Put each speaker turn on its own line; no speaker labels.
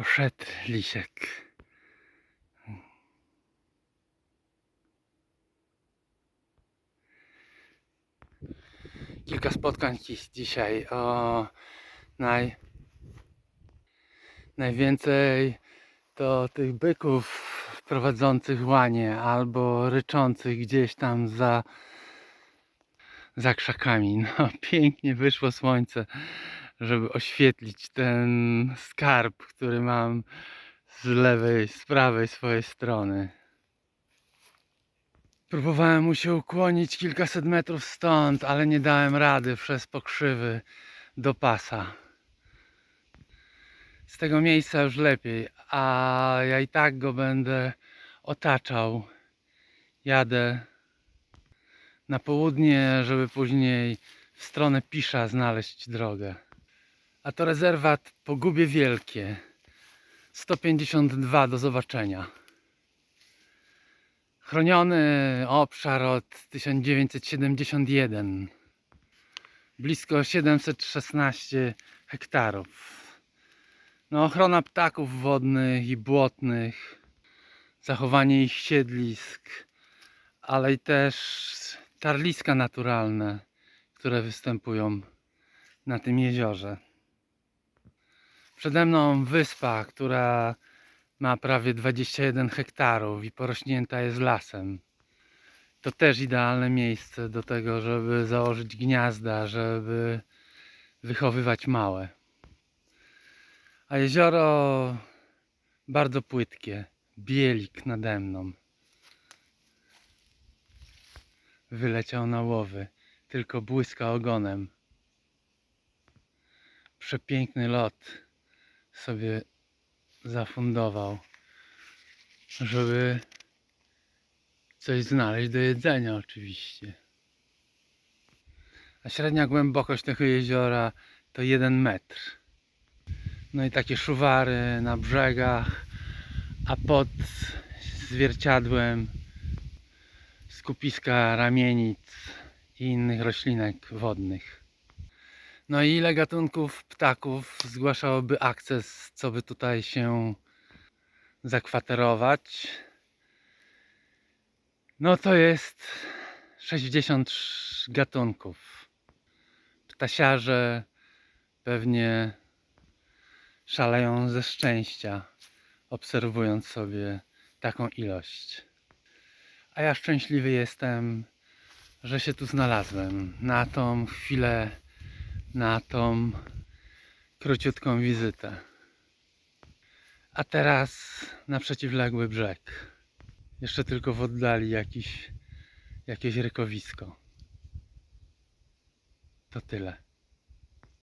Poszedł lisiek. Kilka spotkań dzisiaj. O, naj, najwięcej to tych byków prowadzących łanie albo ryczących gdzieś tam za, za krzakami. No, pięknie wyszło słońce, żeby oświetlić ten skarb, który mam z lewej, z prawej swojej strony. Próbowałem mu się ukłonić kilkaset metrów stąd, ale nie dałem rady przez pokrzywy do pasa. Z tego miejsca już lepiej, a ja i tak go będę otaczał. Jadę na południe, żeby później w stronę Pisza znaleźć drogę. A to rezerwat Pogubie Wielkie. 152 do zobaczenia. Chroniony obszar od 1971. Blisko 716 hektarów. No, ochrona ptaków wodnych i błotnych, zachowanie ich siedlisk, ale i też tarliska naturalne, które występują na tym jeziorze. Przede mną wyspa, która ma prawie 21 hektarów i porośnięta jest lasem. To też idealne miejsce do tego, żeby założyć gniazda, żeby wychowywać małe. A jezioro bardzo płytkie, bielik nade mną. Wyleciał na łowy, tylko błyska ogonem. Przepiękny lot sobie zafundował, żeby coś znaleźć do jedzenia oczywiście. A średnia głębokość tego jeziora to 1 metr. No i takie szuwary na brzegach, a pod zwierciadłem skupiska ramienic i innych roślinek wodnych. No i ile gatunków ptaków zgłaszałoby akces, co by tutaj się zakwaterować? No to jest 60 gatunków. Ptasiarze pewnie szaleją ze szczęścia, obserwując sobie taką ilość. A ja szczęśliwy jestem, że się tu znalazłem na tą chwilę, na tą króciutką wizytę. A teraz na przeciwległy brzeg. Jeszcze tylko w oddali jakiś, jakieś rykowisko. To tyle.